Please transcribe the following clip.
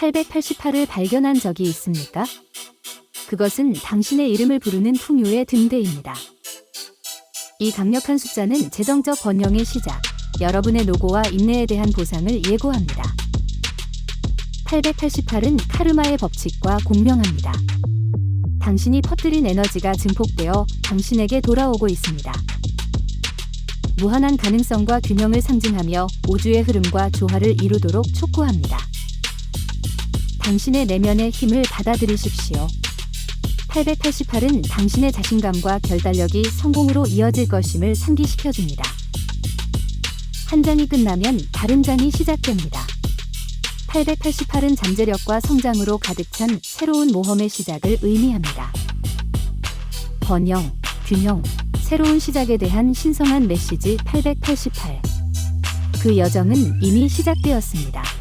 888을 발견한 적이 있습니까? 그것은 당신의 이름을 부르는 풍요의 등대입니다. 이 강력한 숫자는 재정적 번영의 시작, 여러분의 노고와 인내에 대한 보상을 예고합니다. 888은 카르마의 법칙과 공명합니다. 당신이 퍼뜨린 에너지가 증폭되어 당신에게 돌아오고 있습니다. 무한한 가능성과 균형을 상징하며 우주의 흐름과 조화를 이루도록 촉구합니다. 당신의 내면의 힘을 받아들이십시오. 888은 당신의 자신감과 결단력이 성공으로 이어질 것임을 상기시켜줍니다. 한 장이 끝나면 다른 장이 시작됩니다. 888은 잠재력과 성장으로 가득 찬 새로운 모험의 시작을 의미합니다. 번영, 균형, 새로운 시작에 대한 신성한 메시지 888. 그 여정은 이미 시작되었습니다.